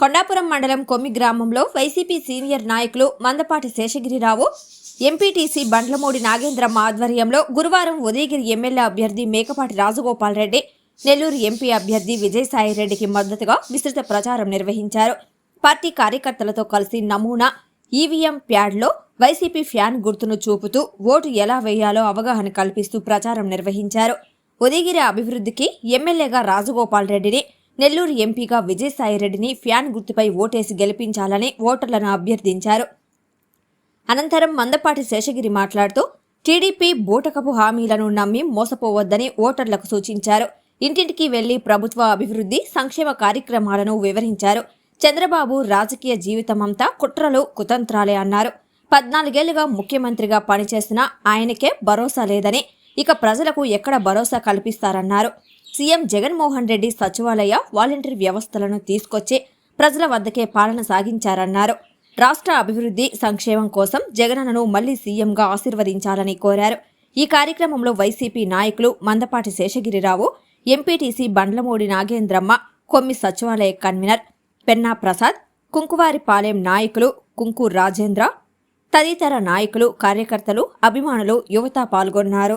కొండాపురం మండలం కొమ్మి గ్రామంలో వైసీపీ సీనియర్ నాయకులు మందపాటి శేషగిరిరావు ఎంపీటీసీ బండ్లమూడి నాగేంద్రమ్మ ఆధ్వర్యంలో గురువారం ఉదయగిరి ఎమ్మెల్యే అభ్యర్థి మేకపాటి రాజగోపాల్ రెడ్డి నెల్లూరు ఎంపీ అభ్యర్థి విజయసాయిరెడ్డికి మద్దతుగా విస్తృత ప్రచారం నిర్వహించారు. పార్టీ కార్యకర్తలతో కలిసి నమూనా ఈవీఎం ప్యాడ్లో వైసీపీ ఫ్యాన్ గుర్తును చూపుతూ ఓటు ఎలా వేయాలో అవగాహన కల్పిస్తూ ప్రచారం నిర్వహించారు. ఉదయగిరి అభివృద్ధికి ఎమ్మెల్యేగా రాజగోపాల్ రెడ్డిని నెల్లూరు ఎంపీగా విజయసాయిరెడ్డిని ఫ్యాన్ గుర్తుపై ఓటేసి గెలిపించాలని ఓటర్లను అభ్యర్థించారు. అనంతరం మందపాటి శేషగిరి మాట్లాడుతూ టీడీపీ బూటకపు హామీలను నమ్మి మోసపోవద్దని ఓటర్లకు సూచించారు. ఇంటింటికి వెళ్ళి ప్రభుత్వ అభివృద్ధి సంక్షేమ కార్యక్రమాలను వివరించారు. చంద్రబాబు రాజకీయ జీవితమంతా కుట్రలు కుతంత్రాలే అన్నారు. పద్నాలుగేళ్ళుగా ముఖ్యమంత్రిగా పనిచేసిన ఆయనకే భరోసా లేదని ఇక ప్రజలకు ఎక్కడ భరోసా కల్పిస్తారన్నారు. సీఎం జగన్మోహన్ రెడ్డి సచివాలయ వాలంటీర్ వ్యవస్థలను తీసుకొచ్చి ప్రజల వద్దకే పాలన సాగించారన్నారు. రాష్ట్ర అభివృద్ధి సంక్షేమం కోసం జగనన్నను మళ్ళీ సీఎంగా ఆశీర్వదించాలని కోరారు. ఈ కార్యక్రమంలో వైసీపీ నాయకులు మందపాటి శేషగిరిరావు ఎంపీటీసీ బండ్లమూడి నాగేంద్రమ్మ కొమ్మి సచివాలయ కన్వీనర్ పెన్నా ప్రసాద్ కుంకువారిపాలెం నాయకులు కుంకు రాజేంద్ర తదితర నాయకులు కార్యకర్తలు అభిమానులు యువత పాల్గొన్నారు.